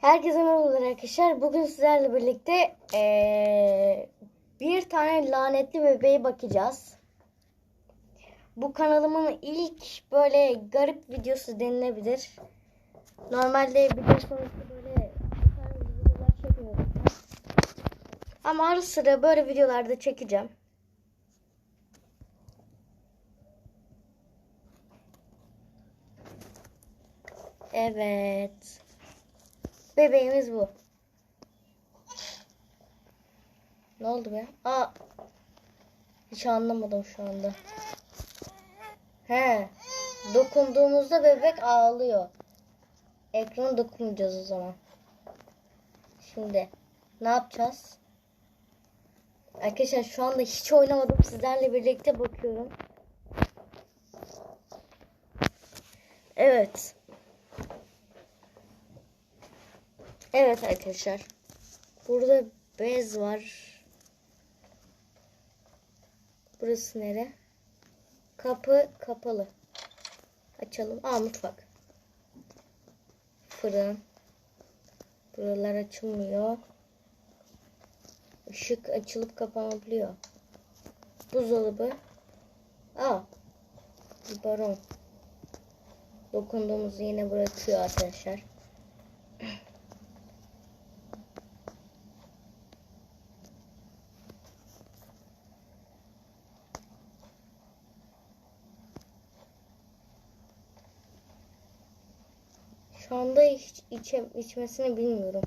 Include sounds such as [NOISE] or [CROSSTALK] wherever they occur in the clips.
Herkese merhabalar arkadaşlar. Bugün sizlerle birlikte eee, bir tane lanetli bebeğe bakacağız. Bu kanalımın ilk böyle garip videosu denilebilir. Normalde biliyorsunuz böyle videolar çekmiyorum. Ama ara sıra böyle videolarda çekeceğim. Evet. Bebeğimiz bu. Ne oldu be? Aa. Hiç anlamadım şu anda. He. Dokunduğumuzda bebek ağlıyor. Ekrana dokunmayacağız o zaman. Şimdi ne yapacağız? Arkadaşlar şu anda hiç oynamadım. Sizlerle birlikte bakıyorum. Evet. Evet arkadaşlar. Burada bez var. Burası nere? Kapı kapalı. Açalım. Aa mutfak. Fırın. Buralar açılmıyor. Işık açılıp kapanabiliyor. Buzdolabı. Aa. Baron. Dokunduğumuzu yine bırakıyor arkadaşlar. Şu anda hiç içe, içmesini bilmiyorum.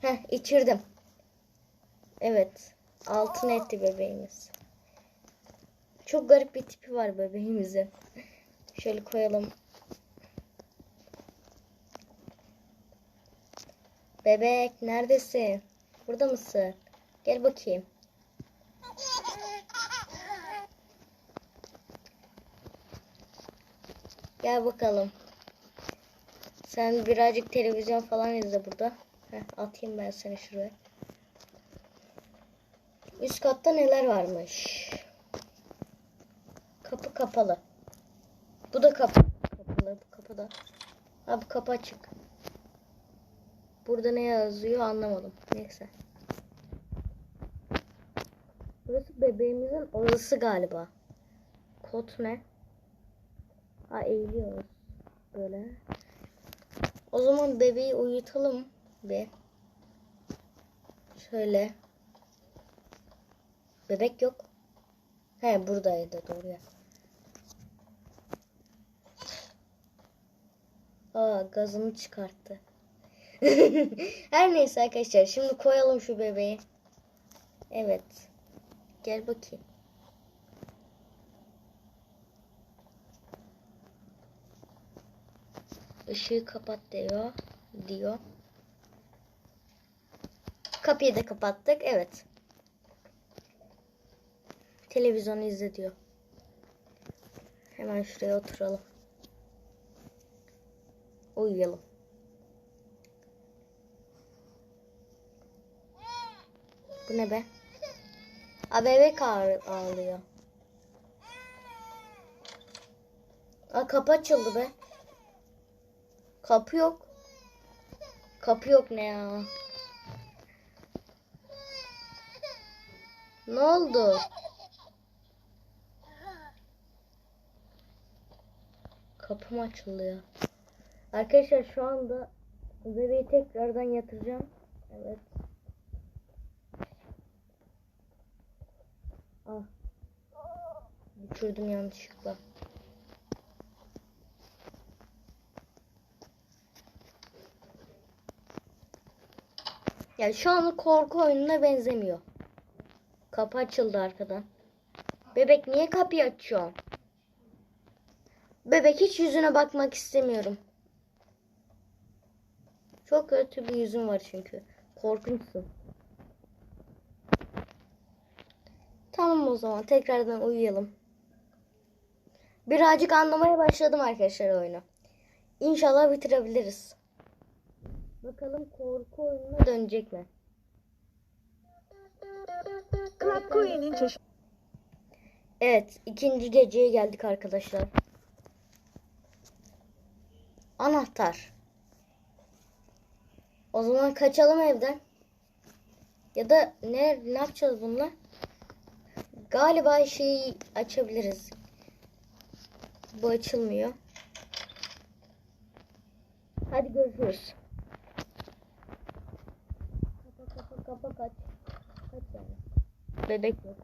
Heh içirdim. Evet. Altın etti bebeğimiz. Çok garip bir tipi var bebeğimizin. Şöyle koyalım. Bebek neredesin? Burada mısın? Gel bakayım. Gel bakalım. Sen birazcık televizyon falan izle burada. Heh, atayım ben seni şuraya. Üst katta neler varmış? Kapı kapalı. Bu da kapı kapalı. Bu kapıda. Ha bu kapı açık. Burada ne yazıyor anlamadım. Neyse. Burası bebeğimizin odası galiba. Kod ne? Ha eğiliyoruz. Böyle. O zaman bebeği uyutalım bir. Şöyle. Bebek yok. He buradaydı doğru ya. Aa gazını çıkarttı. [LAUGHS] Her neyse arkadaşlar şimdi koyalım şu bebeği. Evet. Gel bakayım. Işığı kapat diyor. Diyor. Kapıyı da kapattık. Evet. Televizyonu izle diyor. Hemen şuraya oturalım. Uyuyalım. Bu ne be? A bebek ağlıyor. Aa kapı açıldı be. Kapı yok. Kapı yok ne ya? Ne oldu? Kapım açıldı ya. Arkadaşlar şu anda bebeği tekrardan yatıracağım. Evet. Ah. Düşürdüm yanlışlıkla. Yani şu an korku oyununa benzemiyor. Kapı açıldı arkadan. Bebek niye kapıyı açıyor? Bebek hiç yüzüne bakmak istemiyorum. Çok kötü bir yüzün var çünkü. Korkunçsun. Tamam o zaman tekrardan uyuyalım. Birazcık anlamaya başladım arkadaşlar oyunu. İnşallah bitirebiliriz. Bakalım korku oyununa dönecek mi? Club Queen'in çeşitli Evet, ikinci geceye geldik arkadaşlar. Anahtar. O zaman kaçalım evden. Ya da ne ne yapacağız bununla? Galiba şeyi açabiliriz. Bu açılmıyor. Hadi görüşürüz. Kapa kaç. Kaç yani. Bebek yok.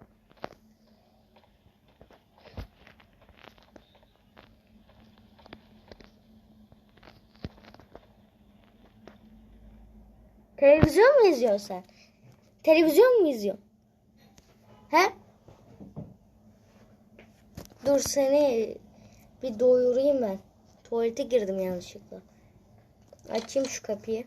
Televizyon mu izliyorsun sen? Televizyon mu izliyorsun? He? Dur seni bir doyurayım ben. Tuvalete girdim yanlışlıkla. Açayım şu kapıyı.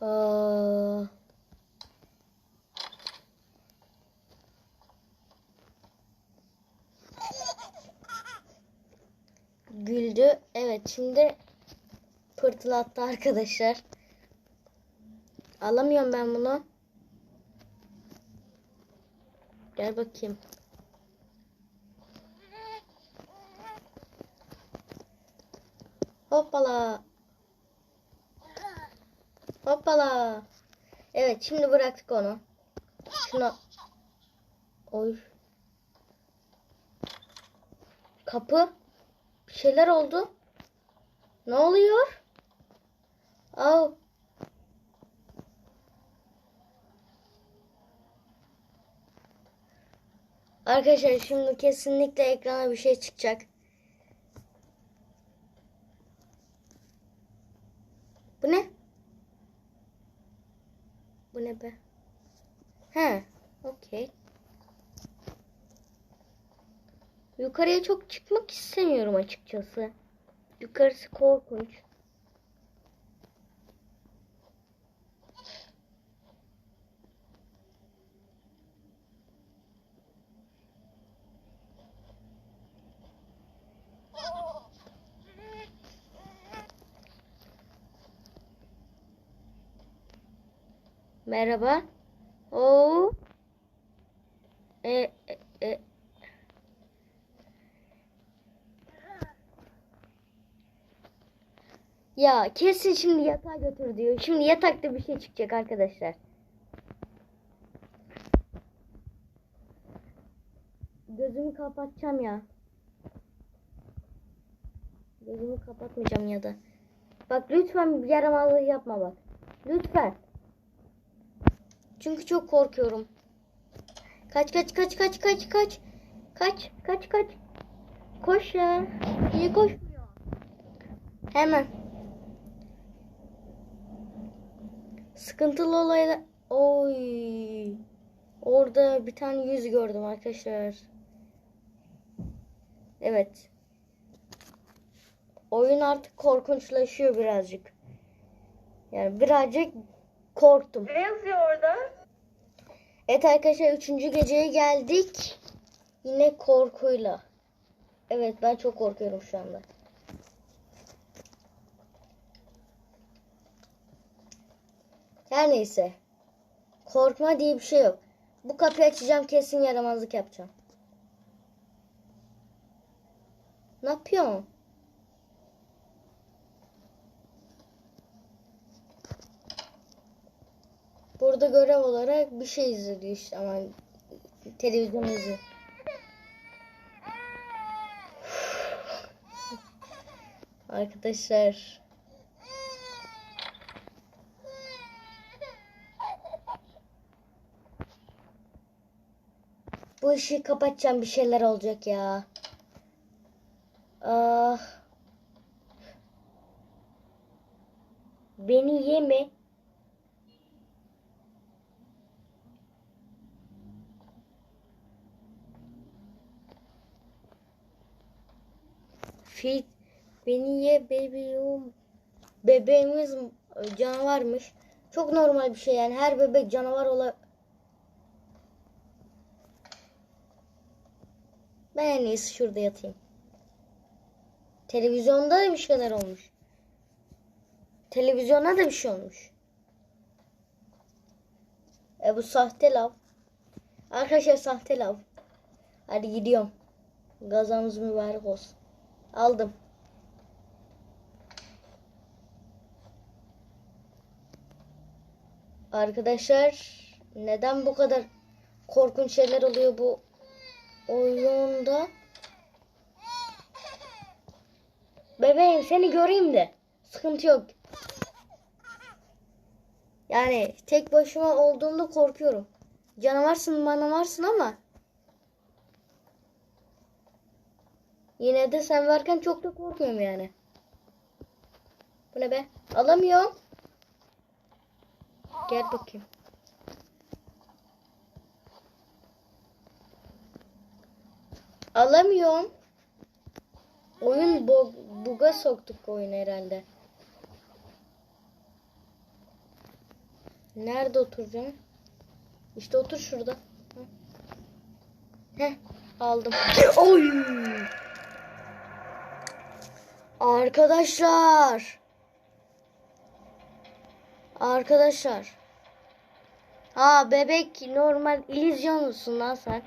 Aa. Güldü. Evet şimdi pırtılattı arkadaşlar. Alamıyorum ben bunu. Gel bakayım. Hoppala. Hoppala. Evet şimdi bıraktık onu. Şuna. Oy. Kapı. Bir şeyler oldu. Ne oluyor? Au. Arkadaşlar şimdi kesinlikle ekrana bir şey çıkacak. Bu ne? Bu ne be? He, okey. Yukarıya çok çıkmak istemiyorum açıkçası. Yukarısı korkunç. Merhaba. Oo. E, e, e. Ya kesin şimdi yatağa götür diyor. Şimdi yatakta bir şey çıkacak arkadaşlar. Gözümü kapatacağım ya. Gözümü kapatmayacağım ya da. Bak lütfen bir yaramazlık yapma bak. Lütfen. Çünkü çok korkuyorum. Kaç kaç kaç kaç kaç kaç. Kaç kaç kaç. Koş ya. Niye koşmuyor? Hemen. Sıkıntılı olayla oy. Orada bir tane yüz gördüm arkadaşlar. Evet. Oyun artık korkunçlaşıyor birazcık. Yani birazcık korktum. Ne yazıyor orada? Evet arkadaşlar üçüncü geceye geldik. Yine korkuyla. Evet ben çok korkuyorum şu anda. Her neyse. Korkma diye bir şey yok. Bu kapıyı açacağım kesin yaramazlık yapacağım. Ne yapıyorsun? Burada görev olarak bir şey izliyor işte ama televizyon izliyor. Arkadaşlar ışığı kapatacağım bir şeyler olacak ya. Ah. Beni yeme. Fit beni ye bebeğim. Bebeğimiz canavarmış. Çok normal bir şey yani. Her bebek canavar ola. Ben en iyisi şurada yatayım. Televizyonda da bir şeyler olmuş. Televizyona da bir şey olmuş. E bu sahte lav. Arkadaşlar sahte lav. Hadi gidiyorum. Gazamız mübarek olsun. Aldım. Arkadaşlar neden bu kadar korkunç şeyler oluyor bu oyunda? Bebeğim seni göreyim de. Sıkıntı yok. Yani tek başıma olduğumda korkuyorum. Canavarsın bana varsın ama yine de sen varken çok da korkmuyorum yani. Bu ne be? Alamıyorum. Gel bakayım. Alamıyorum. Oyun buga soktuk oyun herhalde. Nerede oturacağım? İşte otur şurada. Heh, aldım. Oy! Arkadaşlar. Arkadaşlar. Ha bebek normal illüzyon musun lan sen?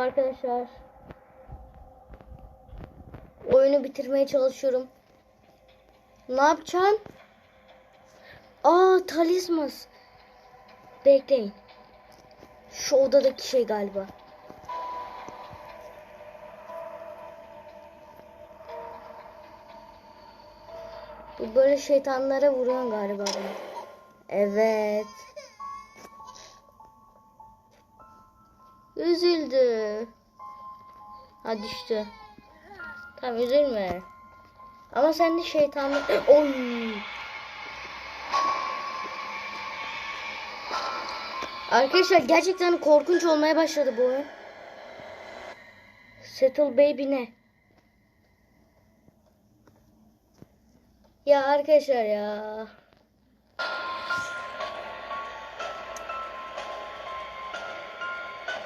Arkadaşlar. Oyunu bitirmeye çalışıyorum. Ne yapacağım? Aa talismas. Bekleyin. Şu odadaki şey galiba. Bu böyle şeytanlara vuruyor galiba. Evet. Üzüldü. Ha düştü. Tamam üzülme. Ama sen de şeytanlık... [COUGHS] Oy. Arkadaşlar gerçekten korkunç olmaya başladı bu oyun. Settle Baby ne? Ya arkadaşlar ya.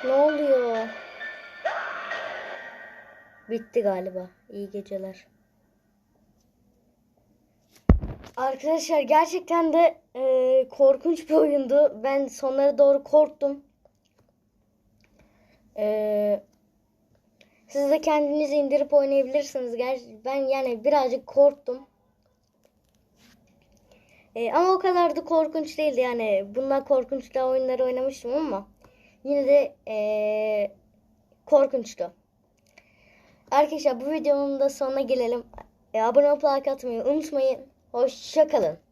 Ne oluyor? Bitti galiba. İyi geceler. Arkadaşlar gerçekten de e, korkunç bir oyundu. Ben sonlara doğru korktum. E, siz de kendinizi indirip oynayabilirsiniz. Ben yani birazcık korktum. E, ama o kadar da korkunç değildi yani. Bundan korkunç da oyunları oynamıştım ama yine de e, korkunçtu. Arkadaşlar bu videonun da sonuna gelelim. E, abone olup like atmayı unutmayın. Hoşçakalın.